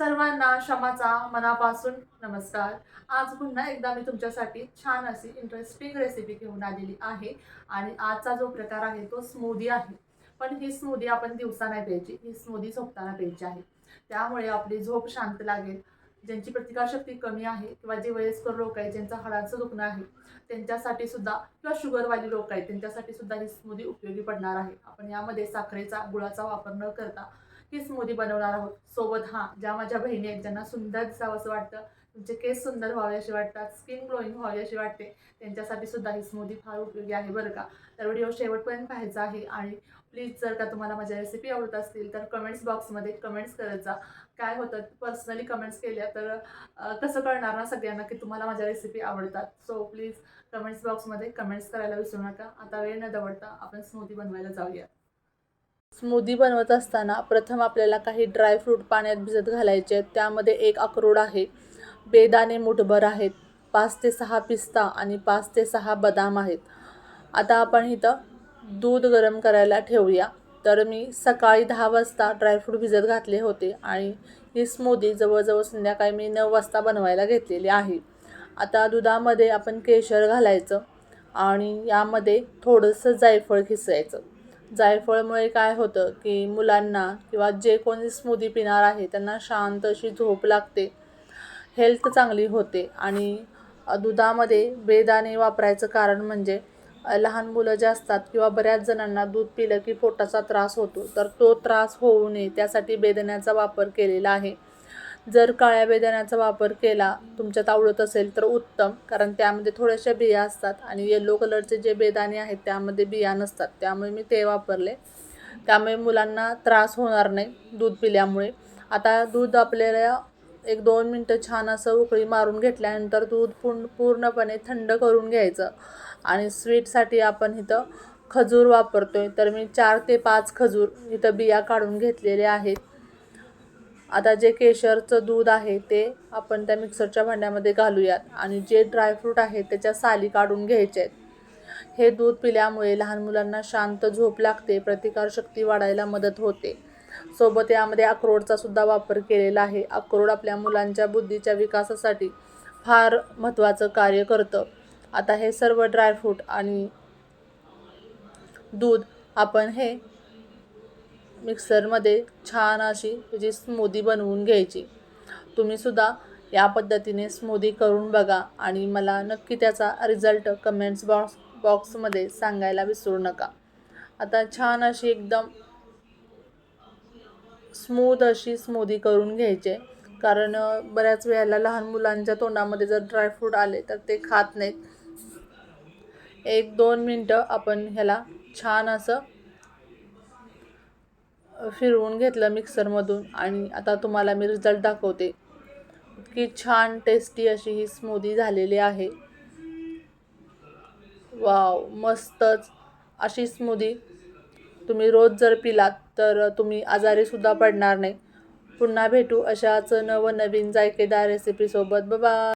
सर्वांना क्षमाचा मनापासून नमस्कार. आज पुन्हा एकदा मी तुमच्यासाठी छान अशी इंटरेस्टिंग रेसिपी घेऊन आलेली आहे आणि आजचा जो प्रकार आहे तो स्मूदी आहे. पण ही स्मूदी आपण दिवसा नाही प्यायची ही स्मूदी झोपताना प्यायची आहे. त्यामुळे आपली झोप शांत लागेल. ज्यांची प्रतिकारशक्ती कमी आहे किंवा जे वयस्कर लोक आहेत ज्यांचा हाडांचं दुखणं आहे त्यांच्यासाठी सुद्धा किंवा शुगरवाली लोक आहेत त्यांच्यासाठी सुद्धा ही स्मूदी उपयोगी पडणार आहे. आपण यामध्ये साखरेचा गुळाचा वापर न करता ही स्मूदी बनवणार आहोत. सोबत हां ज्या माझ्या बहिणी आहेत ज्यांना सुंदर दिसावं असं वाटतं तुमचे केस सुंदर व्हावे असे वाटतात स्किन ग्लोईंग व्हावी अशी वाटते त्यांच्यासाठी सुद्धा ही स्मूदी फार उपयोगी आहे बरं का. तर व्हिडिओ शेवटपर्यंत पाहायचा आहे आणि प्लीज जर का तुम्हाला माझ्या रेसिपी आवडत असतील तर कमेंट्स बॉक्समध्ये कमेंट्स करत जा. काय होतं पर्सनली कमेंट्स केल्या तर कसं कळणार ना सगळ्यांना की तुम्हाला माझ्या रेसिपी आवडतात. सो प्लीज कमेंट्स बॉक्समध्ये कमेंट्स करायला विसरू नका. आता वेळ न दवडता आपण स्मूदी बनवायला जाऊया स्मूदी बनवत असताना प्रथम आपल्याला काही ड्रायफ्रूट पाण्यात भिजत घालायचे आहेत. त्यामध्ये एक अक्रोड आहे. बेदाणे मुठभर आहेत. पाच ते सहा पिस्ता आणि पाच ते सहा बदाम आहेत. आता आपण इथं दूध गरम करायला ठेवूया. तर मी सकाळी दहा वाजता ड्रायफ्रूट भिजत घातले होते आणि ही स्मूदी जवळजवळ संध्याकाळी मी नऊ वाजता बनवायला घेतलेली आहे. आता दुधामध्ये आपण केशर घालायचं आणि यामध्ये थोडंसं जायफळ खिसायचं. जायफळमुळे काय होतं की मुलांना किंवा जे कोणी स्मूदी पिणार आहे त्यांना शांत अशी झोप लागते. हेल्थ चांगली होते आणि दुधामध्ये बेदाणे वापरायचं कारण म्हणजे लहान मुलं जे असतात किंवा बऱ्याच जणांना दूध पिलं की पोटाचा त्रास होतो तर तो त्रास होऊ नये त्यासाठी बेदाण्याचा वापर केलेला आहे. जर काळ्या बेदाण्याचा वापर केला तुमच्यात आवडत असेल तर उत्तम कारण त्यामध्ये थोड्याशा बिया असतात आणि येलो कलरचे जे बेदाणे आहेत त्यामध्ये बिया नसतात. त्यामुळे मी ते वापरले. त्यामुळे मुलांना त्रास होणार नाही दूध पिल्यामुळे. आता दूध आपल्याला एक दोन मिनटं छान असं उकळी मारून घेतल्यानंतर दूध पूर्ण पूर्णपणे थंड करून घ्यायचं. आणि स्वीटसाठी आपण इथं खजूर वापरतो आहे तर मी चार ते पाच खजूर इथं बिया काढून घेतलेले आहेत. आता जे केशरचं दूध आहे ते आपण त्या मिक्सरच्या भांड्यामध्ये घालूयात. आणि जे ड्रायफ्रूट आहे त्याच्या साली काढून घ्यायचे आहेत. हे दूध पिल्यामुळे लहान मुलांना शांत झोप लागते प्रतिकारशक्ती वाढायला मदत होते. सोबत यामध्ये अक्रोडचा सुद्धा वापर केलेला आहे. अक्रोड आपल्या मुलांच्या बुद्धीच्या विकासासाठी फार महत्त्वाचं कार्य करतं. आता हे सर्व ड्रायफ्रूट आणि दूध आपण हे मिक्सरमध्ये छान अशी त्याची स्मूदी बनवून घ्यायची. तुम्हीसुद्धा या पद्धतीने स्मूदी करून बघा आणि मला नक्की त्याचा रिझल्ट कमेंट्स बॉक्स बॉक्समध्ये सांगायला विसरू नका. आता छान अशी एकदम स्मूथ अशी स्मूदी करून घ्यायचे. कारण बऱ्याच वेळेला लहान मुलांच्या तोंडामध्ये जर ड्रायफ्रूट आले तर ते खात नाहीत. एक दोन मिनटं आपण ह्याला छान असं फिरवून घेतलं मिक्सरमधून आणि आता तुम्हाला मी रिझल्ट दाखवते. इतकी छान टेस्टी अशी ही स्मूदी झालेली आहे. वाव मस्तच अशी स्मूदी तुम्ही रोज जर पिलात तर तुम्ही आजारीसुद्धा पडणार नाही. पुन्हा भेटू अशाच नवनवीन जायकेदार रेसिपीसोबत बाबा